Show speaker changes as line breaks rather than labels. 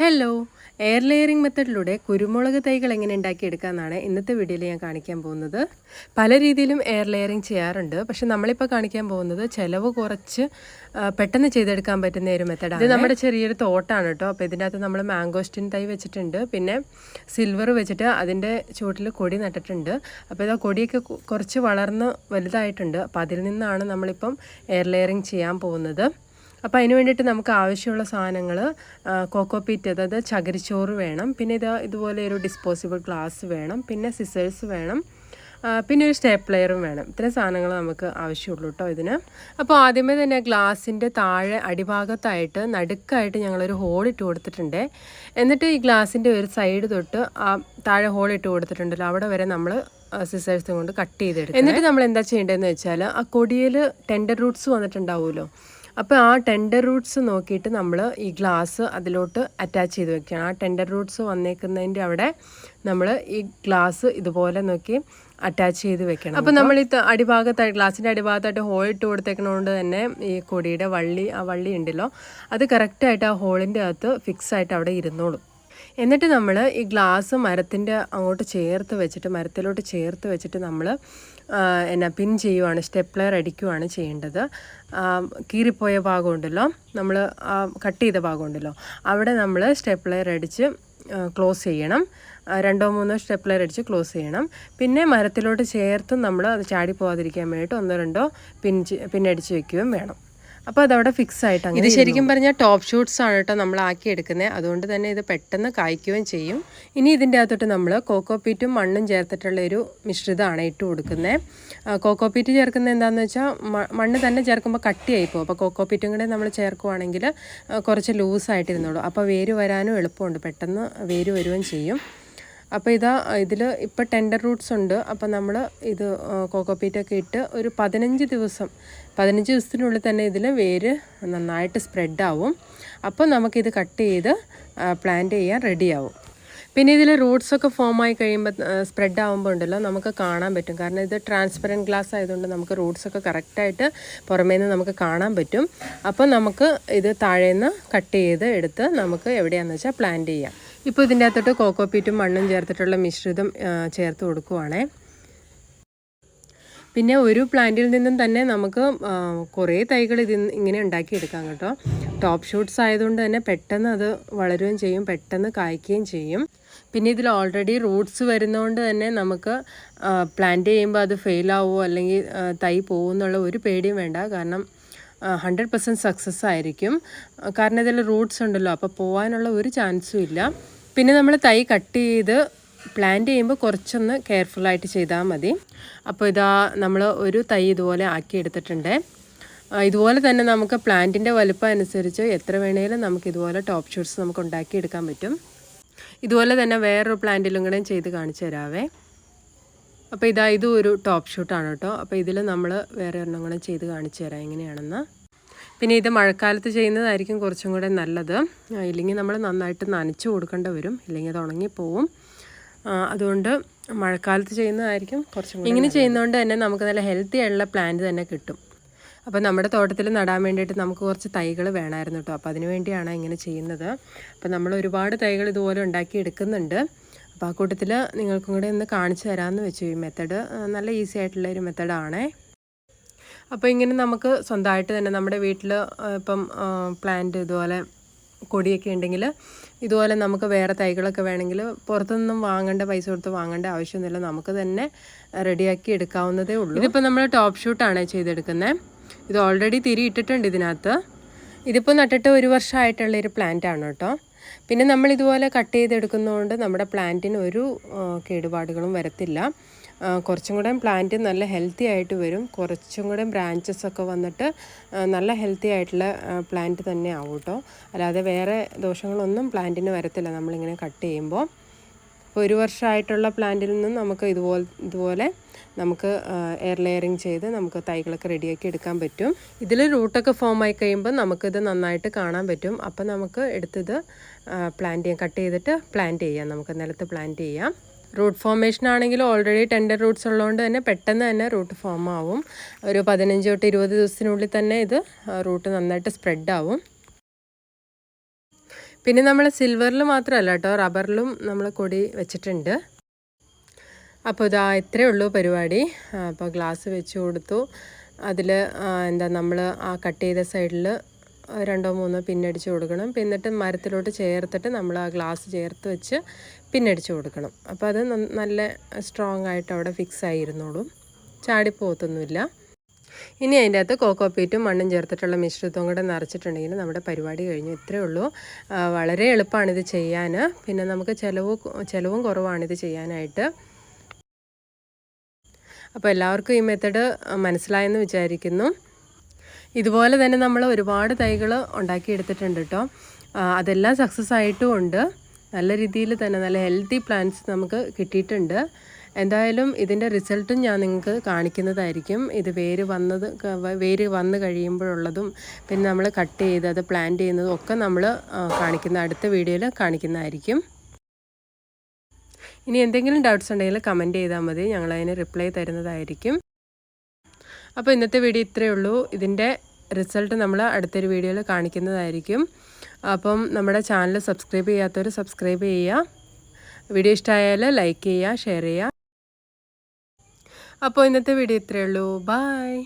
Hello air layering മെത്തഡിലൂടെ കുരുമുളക് തൈകൾ എങ്ങനെ ഉണ്ടാക്കിയെടുക്കാമെന്നാണ് ഇന്നത്തെ വീഡിയോയിൽ ഞാൻ കാണിക്കാൻ പോകുന്നത്. പല രീതിയിലും എയർ ലെയറിംഗ് ചെയ്യാറുണ്ട്. പക്ഷെ നമ്മളിപ്പോൾ കാണിക്കാൻ പോകുന്നത് ചിലവ് കുറച്ച് പെട്ടെന്ന് ചെയ്തെടുക്കാൻ പറ്റുന്ന ഒരു മെത്തഡാണ് ഇത് നമ്മുടെ ചെറിയൊരു തോട്ടാണ് കേട്ടോ. അപ്പോൾ ഇതിനകത്ത് നമ്മൾ മാംഗോസ്റ്റിൻ തൈ വെച്ചിട്ടുണ്ട്. പിന്നെ സിൽവർ വെച്ചിട്ട് അതിന്റെ ചുവട്ടിൽ കൊടി നട്ടിട്ടുണ്ട്. അപ്പോൾ ഇതാ കൊടിയൊക്കെ കുറച്ച് വളർന്ന് വലുതായിട്ടുണ്ട്. അപ്പോൾ അതിൽ നിന്നാണ് നമ്മളിപ്പം എയർ ലെയറിംഗ് ചെയ്യാൻ പോകുന്നത്. അപ്പോൾ അതിന് വേണ്ടിയിട്ട് നമുക്ക് ആവശ്യമുള്ള സാധനങ്ങൾ കോക്കോപീറ്റ് അതായത് ചകിരിച്ചോറ് വേണം. പിന്നെ ഇത് ഇതുപോലെ ഒരു ഡിസ്പോസിബിൾ ഗ്ലാസ് വേണം. പിന്നെ സിസേഴ്സ് വേണം. പിന്നെ ഒരു സ്റ്റേപ്ലെയറും വേണം. ഇത്രയും സാധനങ്ങൾ നമുക്ക് ആവശ്യമുള്ളൂ കേട്ടോ ഇതിന്. അപ്പോൾ ആദ്യമേ തന്നെ ഗ്ലാസിന്റെ താഴെ അടിഭാഗത്തായിട്ട് നടുക്കായിട്ട് ഞങ്ങളൊരു ഹോൾ ഇട്ട് കൊടുത്തിട്ടുണ്ട്. എന്നിട്ട് ഈ ഗ്ലാസിന്റെ ഒരു സൈഡ് തൊട്ട് ആ താഴെ ഹോൾ ഇട്ട് കൊടുത്തിട്ടുണ്ടല്ലോ. അവിടെ വരെ നമ്മൾ സിസേഴ്സ് കൊണ്ട് കട്ട് ചെയ്തെടുക്കും എന്നിട്ട് നമ്മൾ എന്താ ചെയ്യേണ്ടതെന്ന് വെച്ചാൽ ആ കൊടിയിൽ ടെൻഡർ റൂട്ട്സ് വന്നിട്ടുണ്ടാവുമല്ലോ. അപ്പോൾ ആ ടെൻഡർ റൂട്ട്സ് നോക്കിയിട്ട് നമ്മൾ ഈ ഗ്ലാസ് അതിലോട്ട് അറ്റാച്ച് ചെയ്ത് വെക്കുകയാണ്. ആ ടെൻഡർ റൂട്ട്സ് വന്നേക്കുന്നതിന്റെ അവിടെ നമ്മൾ ഈ ഗ്ലാസ് ഇതുപോലെ നോക്കി അറ്റാച്ച് ചെയ്ത് വെക്കണം. അപ്പോൾ നമ്മൾ ഈ അടിഭാഗത്തായിട്ട് ഗ്ലാസിന്റെ അടിഭാഗത്തായിട്ട് ഹോൾ ഇട്ട് കൊടുത്തേക്കണോണ്ട് തന്നെ ഈ കൊടിയുടെ വള്ളി ആ വള്ളി ഉണ്ടല്ലോ അത് കറക്റ്റായിട്ട് ആ ഹോളിന്റെ അകത്ത് ഫിക്സ് ആയിട്ട് അവിടെ ഇരുന്നോളും. എന്നിട്ട് നമ്മൾ ഈ ഗ്ലാസ് മരത്തിന്റെ അങ്ങോട്ട് ചേർത്ത് വെച്ചിട്ട് മരത്തിലോട്ട് ചേർത്ത് വെച്ചിട്ട് നമ്മൾ എന്നാ പിൻ ചെയ്യുവാണ് സ്റ്റെപ്ലർ അടിക്കുവാണ് ചെയ്യേണ്ടത്. കീറിപ്പോയ ഭാഗമുണ്ടല്ലോ. നമ്മൾ കട്ട് ചെയ്ത ഭാഗമുണ്ടല്ലോ. അവിടെ നമ്മൾ സ്റ്റെപ്ലർ അടിച്ച് ക്ലോസ് ചെയ്യണം. രണ്ടോ മൂന്നോ സ്റ്റെപ്ലർ അടിച്ച് ക്ലോസ് ചെയ്യണം. പിന്നെ മരത്തിലോട്ട് ചേർത്ത് നമ്മൾ അത് ചാടി പോകാതിരിക്കാൻ വേണ്ടിയിട്ട് ഒന്നോ രണ്ടോ പിൻ പിന്നടിച്ച് വെക്കുകയും വേണം. അപ്പോൾ അതവിടെ ഫിക്സ് ആയിട്ട് ഇത് ശരിക്കും പറഞ്ഞാൽ ടോപ്പ് ഷൂട്ട്സ് ആണ് കേട്ടോ നമ്മൾ ആക്കി എടുക്കുന്നത് അതുകൊണ്ട് തന്നെ ഇത് പെട്ടെന്ന് കായ്ക്കുകയും ചെയ്യും. ഇനി ഇതിന്റെ അകത്തോട്ട് നമ്മൾ കോക്കോപീറ്റും മണ്ണും ചേർത്തിട്ടുള്ള ഒരു മിശ്രിതമാണ് ഇട്ട് കൊടുക്കുന്നത് കോക്കോപീറ്റ് ചേർക്കുന്നത് എന്താണെന്ന് വെച്ചാൽ മണ്ണ് തന്നെ ചേർക്കുമ്പോൾ കട്ടിയായി പോകും. അപ്പോൾ കോക്കോപീറ്റും കൂടെ നമ്മൾ ചേർക്കുവാണെങ്കിൽ കുറച്ച് ലൂസായിട്ടിരുന്നുള്ളൂ അപ്പോൾ വേര് വരാനും എളുപ്പമുണ്ട്. പെട്ടെന്ന് വേര് വരുകയും ചെയ്യും. അപ്പോൾ ഇതാ ഇതിൽ ഇപ്പോൾ ടെൻഡർ റൂട്ട്സ് ഉണ്ട്. അപ്പോൾ നമ്മൾ ഇത് കോക്കോപീറ്റൊക്കെ ഇട്ട് ഒരു പതിനഞ്ച് ദിവസം പതിനഞ്ച് ദിവസത്തിനുള്ളിൽ തന്നെ ഇതിൽ വേര് നന്നായിട്ട് സ്പ്രെഡാവും അപ്പോൾ നമുക്കിത് കട്ട് ചെയ്ത് പ്ലാന്റ് ചെയ്യാൻ റെഡിയാവും പിന്നെ ഇതിൽ റൂട്ട്സൊക്കെ ഫോം ആയി കഴിയുമ്പോൾ സ്പ്രെഡ് ആകുമ്പോൾ ഉണ്ടല്ലോ നമുക്ക് കാണാൻ പറ്റും. കാരണം ഇത് ട്രാൻസ്പെറന്റ് ഗ്ലാസ് ആയതുകൊണ്ട് നമുക്ക് റൂട്ട്സൊക്കെ കറക്റ്റായിട്ട് പുറമേ നിന്ന് നമുക്ക് കാണാൻ പറ്റും. അപ്പോൾ നമുക്ക് ഇത് താഴേന്ന് കട്ട് ചെയ്ത് എടുത്ത് നമുക്ക് എവിടെയാണെന്ന് വെച്ചാൽ പ്ലാന്റ് ചെയ്യാം. ഇപ്പോൾ ഇതിന്റെ അകത്തോട്ട് കോക്കോപീറ്റും മണ്ണും ചേർത്തിട്ടുള്ള മിശ്രിതം ചേർത്ത് കൊടുക്കുവാണേ. പിന്നെ ഒരു പ്ലാന്റിൽ നിന്നും തന്നെ നമുക്ക് കുറേ തൈകൾ ഇതിൽ ഇങ്ങനെ ഉണ്ടാക്കിയെടുക്കാം കേട്ടോ. ടോപ്പ് ഷൂട്ട്സ് ആയതുകൊണ്ട് തന്നെ പെട്ടെന്ന് അത് വളരുകയും ചെയ്യും പെട്ടെന്ന് കായ്ക്കുകയും ചെയ്യും. പിന്നെ ഇതിൽ ഓൾറെഡി റൂട്ട്സ് വരുന്നതുകൊണ്ട് തന്നെ നമുക്ക് പ്ലാന്റ് ചെയ്യുമ്പോൾ അത് ഫെയിൽ ആവുമോ അല്ലെങ്കിൽ തൈ പോകുമെന്നുള്ള ഒരു പേടിയും വേണ്ട. കാരണം ഹൺഡ്രഡ് പെർസെന്റ് സക്സസ് ആയിരിക്കും. കാരണം ഇതിൽ റൂട്ട്സ് ഉണ്ടല്ലോ അപ്പോൾ പോകാനുള്ള ഒരു ചാൻസും ഇല്ല. പിന്നെ നമ്മൾ തൈ കട്ട് ചെയ്ത് പ്ലാന്റ് ചെയ്യുമ്പോൾ കുറച്ചൊന്ന് കെയർഫുള്ളായിട്ട് ചെയ്താൽ മതി. അപ്പോൾ ഇതാ നമ്മൾ ഒരു തൈ ഇതുപോലെ ആക്കി എടുത്തിട്ടുണ്ട്. ഇതുപോലെ തന്നെ നമുക്ക് പ്ലാന്റിന്റെ വലുപ്പം അനുസരിച്ച് എത്ര വേണേലും നമുക്ക് ഇതുപോലെ ടോപ്പ് ഷൂട്ട്സ് നമുക്ക് ഉണ്ടാക്കിയെടുക്കാൻ പറ്റും. ഇതുപോലെ തന്നെ വേറൊരു പ്ലാന്റിലും കൂടെ ചെയ്ത് കാണിച്ചു തരാവേ. അപ്പോൾ ഇതാ ഇതും ഒരു ടോപ്പ് ഷൂട്ടാണ് കേട്ടോ. അപ്പോൾ ഇതിൽ നമ്മൾ വേറെ ഒരെണ്ണം കൂടെ ചെയ്ത് കാണിച്ചു തരാം എങ്ങനെയാണെന്ന്. പിന്നെ ഇത് മഴക്കാലത്ത് ചെയ്യുന്നതായിരിക്കും കുറച്ചും കൂടെ നല്ലത്. ഇല്ലെങ്കിൽ നമ്മൾ നന്നായിട്ട് നനച്ചു കൊടുക്കേണ്ടി വരും. ഇല്ലെങ്കിൽ അത് ഉണങ്ങിപ്പോവും. അതുകൊണ്ട് മഴക്കാലത്ത് ചെയ്യുന്നതായിരിക്കും കുറച്ചും ഇങ്ങനെ ചെയ്യുന്നതുകൊണ്ട് തന്നെ നമുക്ക് നല്ല ഹെൽത്തി ആയിട്ടുള്ള പ്ലാന്റ് തന്നെ കിട്ടും. അപ്പോൾ നമ്മുടെ തോട്ടത്തിൽ നടാൻ വേണ്ടിയിട്ട് നമുക്ക് കുറച്ച് തൈകൾ വേണമായിരുന്നു കേട്ടോ അപ്പോൾ അതിന് വേണ്ടിയാണ് ഇങ്ങനെ ചെയ്യുന്നത്. അപ്പോൾ നമ്മൾ ഒരുപാട് തൈകൾ ഇതുപോലെ ഉണ്ടാക്കി എടുക്കുന്നുണ്ട്. അപ്പോൾ ആ കൂട്ടത്തിൽ നിങ്ങൾക്കും കൂടെ ഒന്ന് കാണിച്ചു തരാമെന്ന് വെച്ചു. ഈ മെത്തേഡ് നല്ല ഈസി ആയിട്ടുള്ള ഒരു മെത്തേഡാണേ അപ്പോൾ ഇങ്ങനെ നമുക്ക് സ്വന്തമായിട്ട് തന്നെ നമ്മുടെ വീട്ടിൽ ഇപ്പം പ്ലാന്റ് ഇതുപോലെ കൊടിയൊക്കെ ഉണ്ടെങ്കിൽ ഇതുപോലെ നമുക്ക് വേറെ തൈകളൊക്കെ വേണമെങ്കിൽ പുറത്തുനിന്നും വാങ്ങേണ്ട പൈസ കൊടുത്ത് വാങ്ങേണ്ട ആവശ്യമൊന്നുമില്ല. നമുക്ക് തന്നെ റെഡിയാക്കി എടുക്കാവുന്നതേ ഉള്ളൂ. ഇതിപ്പോൾ നമ്മൾ ടോപ്പ് ഷൂട്ടാണ് ചെയ്തെടുക്കുന്നത് ഇത് ഓൾറെഡി തിരി ഇട്ടിട്ടുണ്ട് ഇതിനകത്ത്. ഇതിപ്പോൾ നട്ടിട്ട് ഒരു വർഷമായിട്ടുള്ളൊരു പ്ലാന്റ് ആണ് കേട്ടോ. പിന്നെ നമ്മൾ ഇതുപോലെ കട്ട് ചെയ്തെടുക്കുന്നതുകൊണ്ട് നമ്മുടെ പ്ലാന്റിന് ഒരു കേടുപാടുകളും വരത്തില്ല. കുറച്ചും കൂടെ പ്ലാന്റ് നല്ല ഹെൽത്തി ആയിട്ട് വരും. കുറച്ചും കൂടെ ബ്രാഞ്ചസ് ഒക്കെ വന്നിട്ട് നല്ല ഹെൽത്തി ആയിട്ടുള്ള പ്ലാന്റ് തന്നെ ആവും കേട്ടോ അല്ലാതെ വേറെ ദോഷങ്ങളൊന്നും പ്ലാന്റിന് വരത്തില്ല നമ്മളിങ്ങനെ കട്ട് ചെയ്യുമ്പോൾ. ഒരു വർഷമായിട്ടുള്ള പ്ലാന്റിൽ നിന്നും നമുക്ക് ഇതുപോലെ ഇതുപോലെ നമുക്ക് എയർ ലെയറിങ് ചെയ്ത് നമുക്ക് തൈകളൊക്കെ റെഡിയാക്കി എടുക്കാൻ പറ്റും. ഇതിൽ റൂട്ടൊക്കെ ഫോം ആയി കഴിയുമ്പോൾ നമുക്കിത് നന്നായിട്ട് കാണാൻ പറ്റും. അപ്പോൾ നമുക്ക് എടുത്തത് പ്ലാന്റ് ചെയ്യാം. കട്ട് ചെയ്തിട്ട് പ്ലാന്റ് ചെയ്യാം. നമുക്ക് നിലത്ത് പ്ലാന്റ് ചെയ്യാം. റൂട്ട് ഫോർമേഷൻ ആണെങ്കിൽ ഓൾറെഡി ടെൻഡർ റൂട്ട്സ് ഉള്ളതുകൊണ്ട് തന്നെ പെട്ടെന്ന് തന്നെ റൂട്ട് ഫോം ആവും. ഒരു പതിനഞ്ച് തൊട്ട് ഇരുപത് ദിവസത്തിനുള്ളിൽ തന്നെ ഇത് റൂട്ട് നന്നായിട്ട് സ്പ്രെഡ് ആവും. പിന്നെ നമ്മൾ സിൽവറിൽ മാത്രമല്ല കേട്ടോ റബ്ബറിലും നമ്മൾ കൊടി വെച്ചിട്ടുണ്ട്. അപ്പോൾ ഇതാ ഇത്രയേ ഉള്ളൂ പരിപാടി. അപ്പോൾ ഗ്ലാസ് വെച്ച് കൊടുത്തു. അതിൽ എന്താ നമ്മൾ ആ കട്ട് ചെയ്ത സൈഡിൽ രണ്ടോ മൂന്നോ പിന്നടിച്ച് കൊടുക്കണം. പിന്നിട്ട് മരത്തിലോട്ട് ചേർത്തിട്ട് നമ്മൾ ആ ഗ്ലാസ് ചേർത്ത് വെച്ച് പിന്നടിച്ച് കൊടുക്കണം. അപ്പോൾ അത് നല്ല സ്ട്രോങ് ആയിട്ട് അവിടെ ഫിക്സ് ആയിരുന്നോളും ചാടിപ്പോത്തൊന്നുമില്ല ഇനി അതിന്റെ അകത്ത് കോക്കോപ്പീറ്റും മണ്ണും ചേർത്തിട്ടുള്ള മിശ്രിതവും കൂടെ നിറച്ചിട്ടുണ്ടെങ്കിൽ നമ്മുടെ പരിപാടി കഴിഞ്ഞു. ഇത്രയേ ഉള്ളൂ. വളരെ എളുപ്പമാണിത് ചെയ്യാൻ. പിന്നെ നമുക്ക് ചിലവ് ചിലവും കുറവാണിത് ചെയ്യാനായിട്ട്. അപ്പോൾ എല്ലാവർക്കും ഈ മെത്തേഡ് മനസ്സിലായെന്ന് വിചാരിക്കുന്നു. ഇതുപോലെ തന്നെ നമ്മൾ ഒരുപാട് തൈകൾ ഉണ്ടാക്കിയെടുത്തിട്ടുണ്ട് കേട്ടോ. അതെല്ലാം സക്സസ് ആയിട്ടുമുണ്ട് നല്ല രീതിയിൽ തന്നെ നല്ല ഹെൽത്തി പ്ലാന്റ്സ് നമുക്ക് കിട്ടിയിട്ടുണ്ട്. എന്തായാലും ഇതിന്റെ റിസൾട്ടും ഞാൻ നിങ്ങൾക്ക് കാണിക്കുന്നതായിരിക്കും. ഇത് വേര് വന്നത് വേര് വന്ന് കഴിയുമ്പോഴുള്ളതും പിന്നെ നമ്മൾ കട്ട് ചെയ്ത് അത് പ്ലാന്റ് ചെയ്യുന്നതും ഒക്കെ നമ്മൾ കാണിക്കുന്ന അടുത്ത വീഡിയോയിൽ കാണിക്കുന്നതായിരിക്കും. ഇനി എന്തെങ്കിലും ഡൗട്ട്സ് ഉണ്ടെങ്കിൽ കമന്റ് ചെയ്താൽ മതി. ഞങ്ങളതിന് റിപ്ലൈ തരുന്നതായിരിക്കും. അപ്പോൾ ഇന്നത്തെ വീഡിയോ ഇത്രയേ ഉള്ളൂ. ഇതിന്റെ റിസൾട്ട് നമ്മൾ അടുത്തൊരു വീഡിയോയിൽ കാണിക്കുന്നതായിരിക്കും. അപ്പം നമ്മുടെ ചാനൽ സബ്സ്ക്രൈബ് ചെയ്യാത്തവർ സബ്സ്ക്രൈബ് ചെയ്യുക. വീഡിയോ ഇഷ്ടമായാൽ ലൈക്ക് ചെയ്യുക ഷെയർ ചെയ്യുക. അപ്പോൾ ഇന്നത്തെ വീഡിയോ ഇത്രയേ ഉള്ളൂ. ബായ്